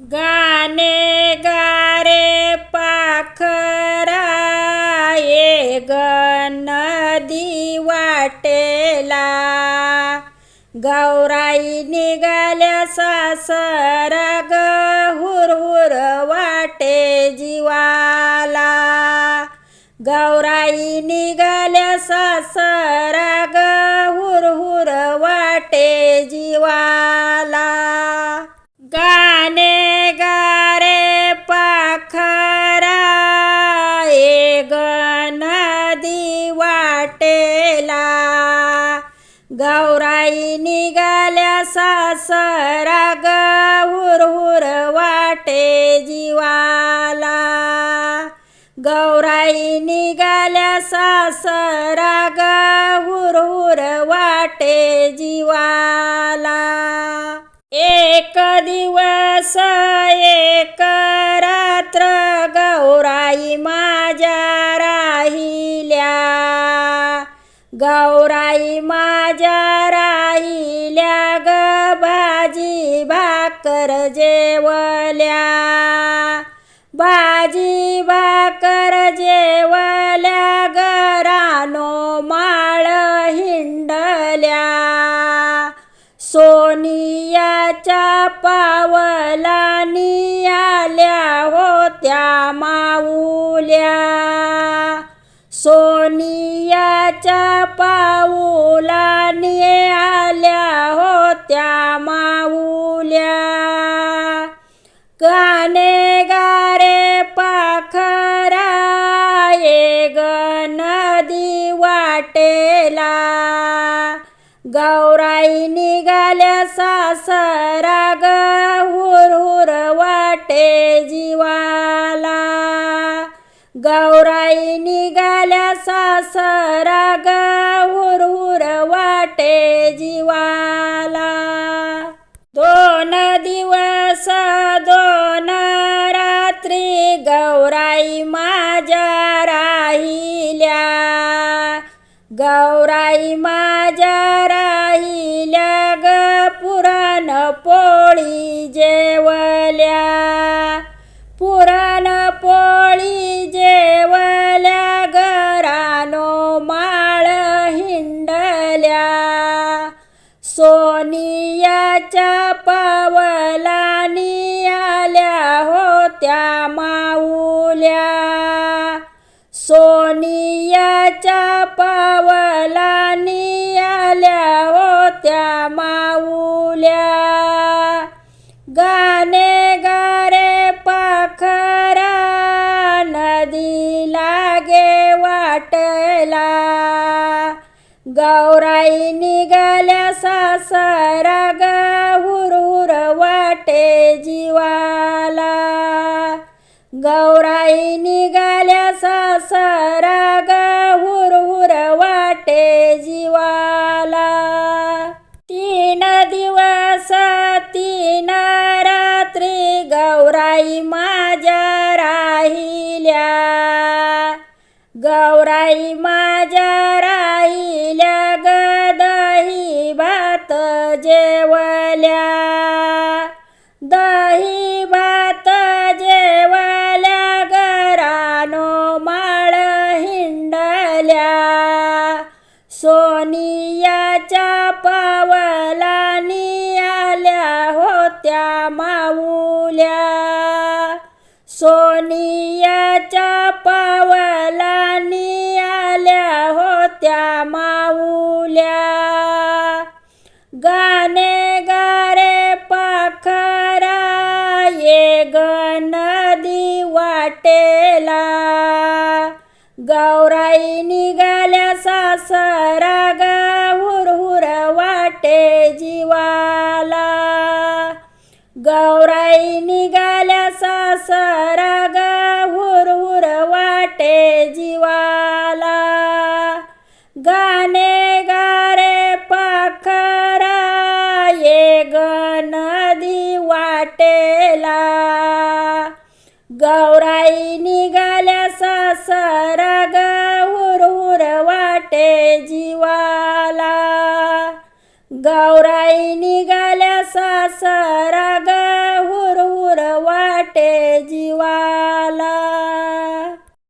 गाणे गारे पाखरा ये नदी वाटेला. गौराई निघाल्या सासरा ग हुरहुर वाटे जीवाला. गौराई निघा गेला. गौराई निघाल्या सासरा ग हुरहुर वाटे जीवाला. गौराई निघाल्या सासरा ग हुरहुर वाटे जीवाला. एक दिवस एक रात्र गौराई माझ्या राहिल्या. गौराई माझ्या राहिल्या ग भाजी भाकर जेवल्या. भाजी भाकर जेवल्या गरानो माळ हिंडल्या. सोनियाच्या पावलानी आल्या होत्या माऊल्या. माऊल्या गाणे गारे पाखरा ये ग नदी वाटेला। गौराई निघाल्या सासरा ग हुरहुर वाटे जीवाला। गौराई निघाल्या सासरा ग हुरहुर वाटे जीवा दोन दिवस दोन रात्री गौराई माझ्या राहिल्या. गौराई माझ्या राहिल्या ग पुराण पोळी जेवल्या. सोनियाच्या पावलानी आल्या होत्या माऊल्या. सोनियाच्या पावलानी आल्या होत्या माऊल्या. गाणे गारे पाखरा नदी लागे वाटला. गौराई निगा जीवाला. गौराई निघाल्या सासरा ग हुरहुर वाटे जीवाला. तीन दिवस तीन रात्री गौराई माझ्या राहिल्या. गौराई माझ्या राहिल्या ग दही भात जेवल्या. त्या माऊल्या. सोनियाच्या पावलानी आल्या होत्या माऊल्या. गाणे गारे पाखरा ये गणदी वाटेला गौराई निघाल्या सासरा गौराई निघाल्या सासरा ग हुरहुर वाटे जीवाला. गाणे गारे पाखरा ये ग नदी वाटेला. गौराई निघाल्या सासरा ग हुरहुर वाटे जीवाला. गौराई निघाल्या सासरा